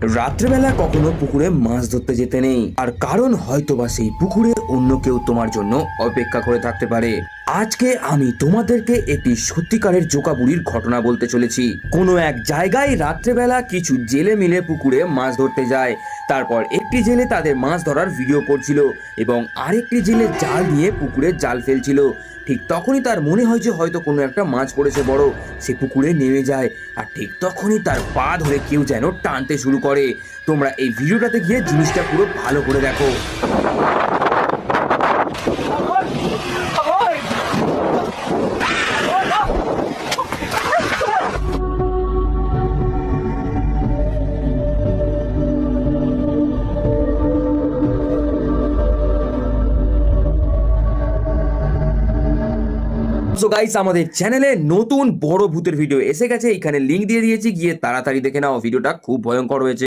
রাত্রেবেলা কখনো পুকুরে মাছ ধরতে যেতে নেই। আর কারণ হয়তোবা সেই পুকুরে অন্য কেউ তোমার জন্য অপেক্ষা করে থাকতে পারে। আজকে আমি তোমাদেরকে একটি সত্যিকারের জোকাবুড়ির ঘটনা বলতে চলেছি। কোনো এক জায়গায় রাত্রেবেলা কিছু জেলে মিলে পুকুরে মাছ ধরতে যায়। তারপর একটি জেলে তাদের মাছ ধরার ভিডিও করছিল এবং আরেকটি জেলে জাল নিয়ে পুকুরে জাল ফেলছিল। ঠিক তখনই তার মনে হয় যে হয়তো কোনো একটা মাছ পড়েছে বড়। সে পুকুরে নেমে যায় আর ঠিক তখনই তার পা ধরে কেউ যেন টানতে শুরু করে। তোমরা এই ভিডিওটাতে গিয়ে জিনিসটা পুরো ভালো করে দেখো। সো গাইস আমাদের চ্যানেলে নতুন বড় ভূতের ভিডিও এসে গেছে। এখানে লিঙ্ক দিয়ে দিয়েছি, গিয়ে তাড়াতাড়ি দেখে নাও ভিডিওটা খুব ভয়ঙ্কর হয়েছে।